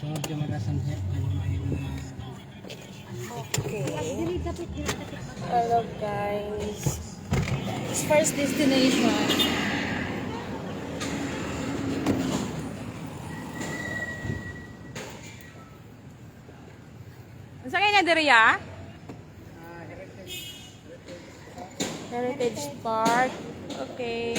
Okay. Hello guys. It's first destination. Saan kayo na diri ya? Heritage Park. Okay.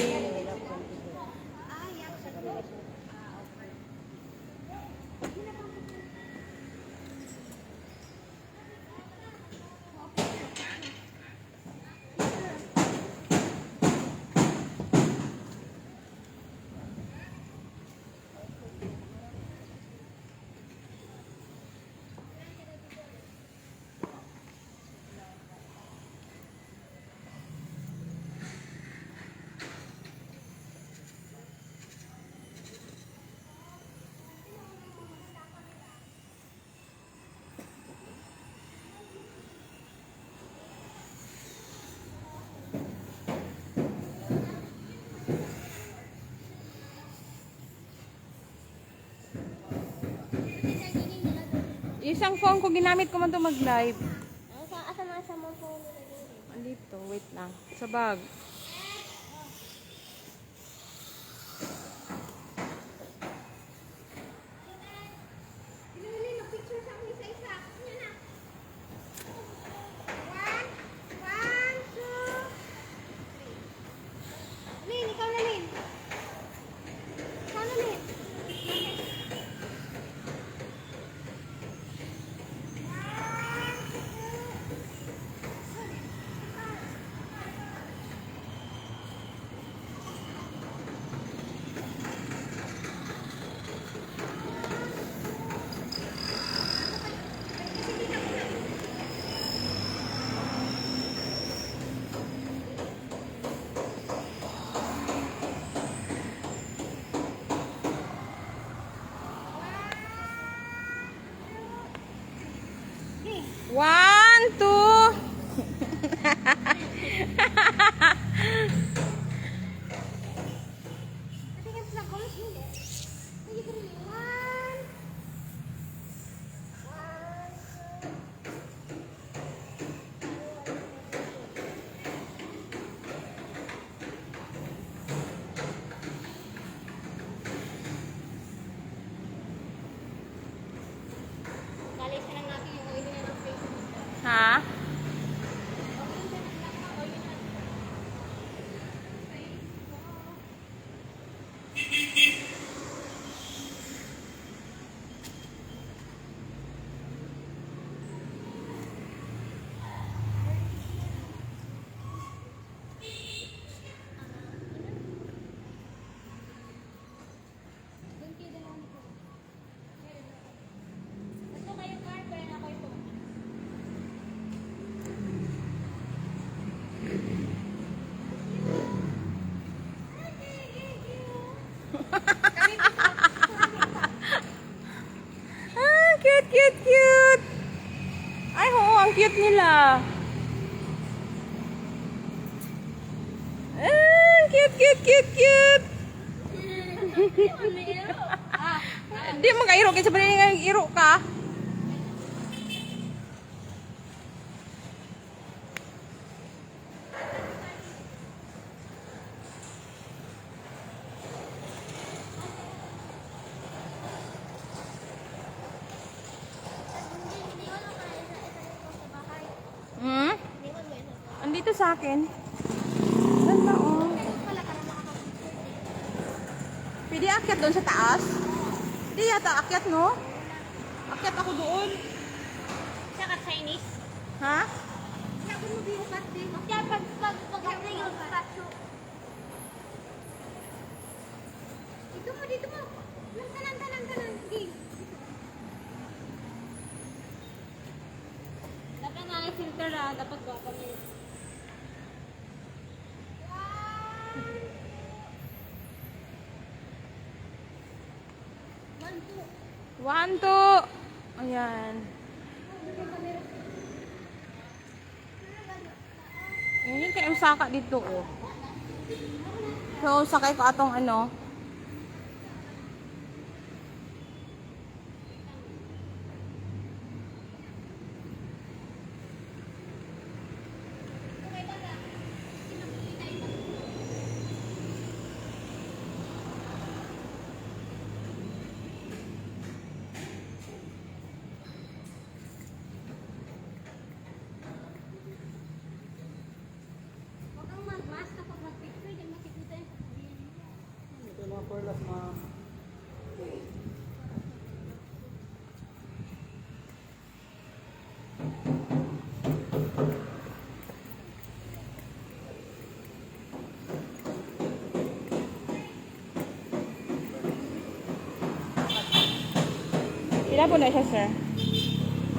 Isang phone ko ginamit ko man to mag-live. Asa asa na sa mga phone dito? Andito, wait lang. Sa bag. Di mo ka iro kasi pwede nga iro ka. Hmm? Andito sa akin. Ganda oh. Pwede akyat doon sa taas? Hindi yata akyat no? Akyat ako doon. Saka Chinese. Ha? Sabi mo biukat din. Kaya pag pag pag ano yung statue. Dito mo, dito mo. Tanan, tanan, tanan. Sige. Dapat nga yung filter ah. Dapat ba kami. One, two. Ayan. Ngayon kayo saka dito oh. So, sakay ko atong ano. Corlas punya Pila sir?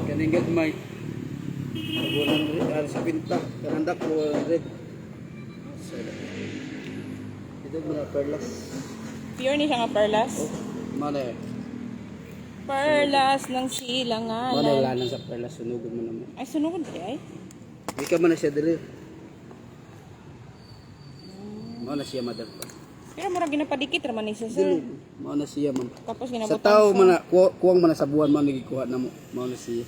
Kaning get my 100 sa pinta. Kananda ko Pure ni siya nga perlas. Eh. Perlas ng Mana silanganan. wala nang sa perlas sunugan mo naman. Ay, sunod di ay. Di ka man na siya dili. Mao na siya madal pa. Pero mura ginapadikit raman ni siya, sir. Mao na siya man. Tapos Sa ginabutang tao sa- man kuwang man sa buwan man nagikuha na mo. Mao na siya.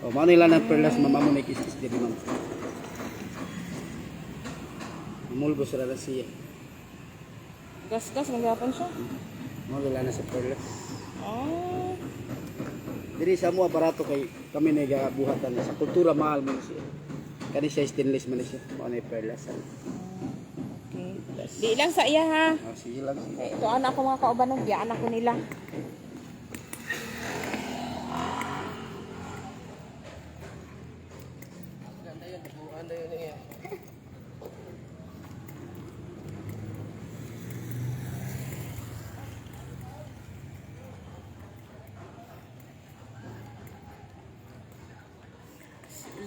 Oh, mao nila ng perlas mama mo may kisis diri ma'am. Mulbo sila na siya. Gas-gas, magyapon siya. Mao nila na sa perlas. Ah. Diri sa mo aparato kay kami nagabuhatan sa kultura mahal man siya. Kani siya stainless man siya. Mao na perlas. Okay. Di lang sa iya ha. Oh, sige lang. Eh, Ito anak ko mga kauban ng biya, anak ko nila.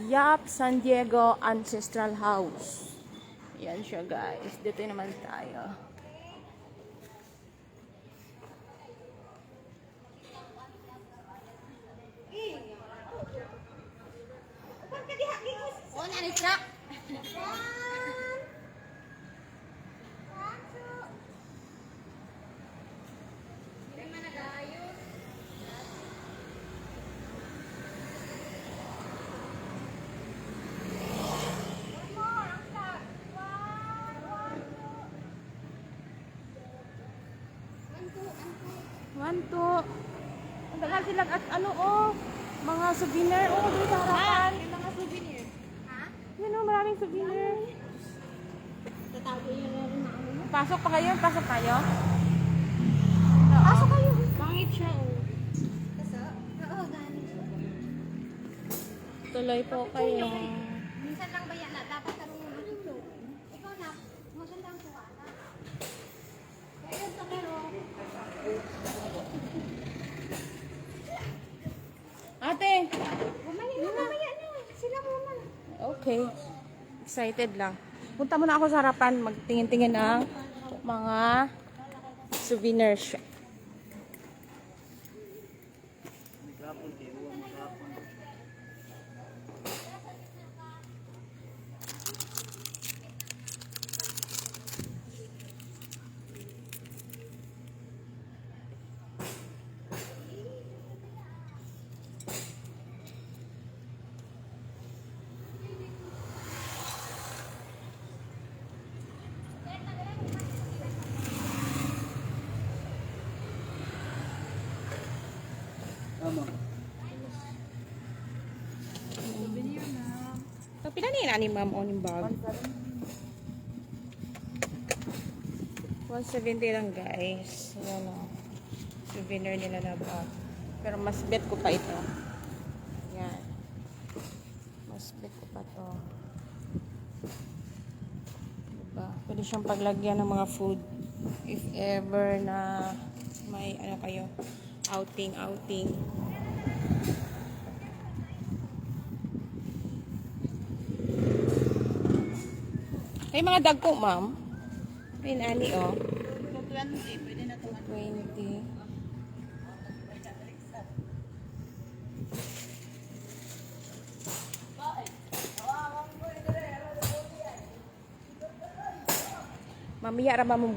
Yap San Diego Ancestral House. Yan siya guys. Dito naman tayo. One, two. Ang dahil sila at ano oh, mga souvenir oh, dito sa harapan. Yung mga souvenir. Ha? Yan oh, maraming souvenir. Tatago yung mga ano. Pasok pa kayo, pasok tayo. Pasok kayo. Pangit siya, oh. Kaso? Oo, galing siya. Tuloy po kayo. Minsan lang ba yan na dapat karungan mo dito? Ikaw na, magandang suwata. Kaya sa pero, Ate! mamaya na, mamaya na. Sila muna. Okay. Excited lang. Punta muna ako sa harapan, magtingin-tingin ng mga souvenir shop. So, pila ni ma'am on yung bag? 170 lang guys. Yan o. Souvenir nila na bag. Pero mas bet ko pa ito. Yan. Mas bet ko pa to. Diba? Pwede siyang paglagyan ng mga food. If ever na may ano kayo, outing, outing. May mga dagko, ma'am. May nani, oh. 20, pwede na 20. Mamaya ra mong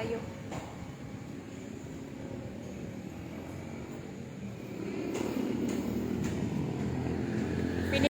Mayo.